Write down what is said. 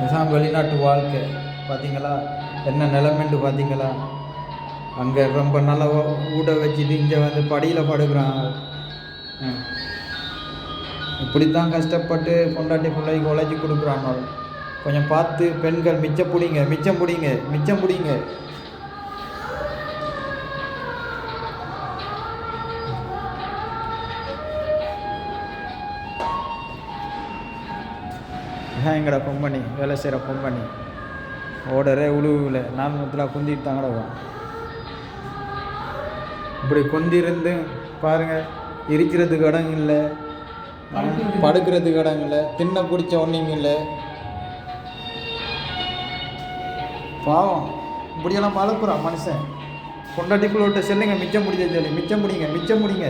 இதுதான் வெளிநாட்டு வாழ்க்கை. பார்த்தீங்களா என்ன நிலமென்று பார்த்தீங்களா அங்கே ரொம்ப நல்லா ஊட வச்சுட்டு இங்கே வந்து படியில் படுக்கிறான் இப்படி தான் கஷ்டப்பட்டு பொண்டாட்டி பிள்ளைக்கு உழைச்சி கொடுக்குறாங்க கொஞ்சம் பார்த்து பெண்கள் மிச்சம் பிடிங்க மிச்சம் பிடிங்க மிச்சம் பிடிங்க. எங்கட கொம்பனி வேலை செய்கிற கொம்பனி ஓடரே உழுவில் நாமத்தில் குந்திட்டு தான் இப்படி கொந்திருந்து பாருங்கள் இருக்கிறதுக்கு இடம் இல்லை படுக்கிறதுக்கு இடம் இல்லை தின்ன குடித்த ஒன்றும் இல்லை. பாவம் இப்படியெல்லாம் வளர்க்குறான் மனுஷன். கொண்டாட்டிக்குள்ள விட்டு செல்லுங்க மிச்சம் பிடிச்ச சொல்லி. மிச்சம் பிடிங்க மிச்சம் பிடிங்க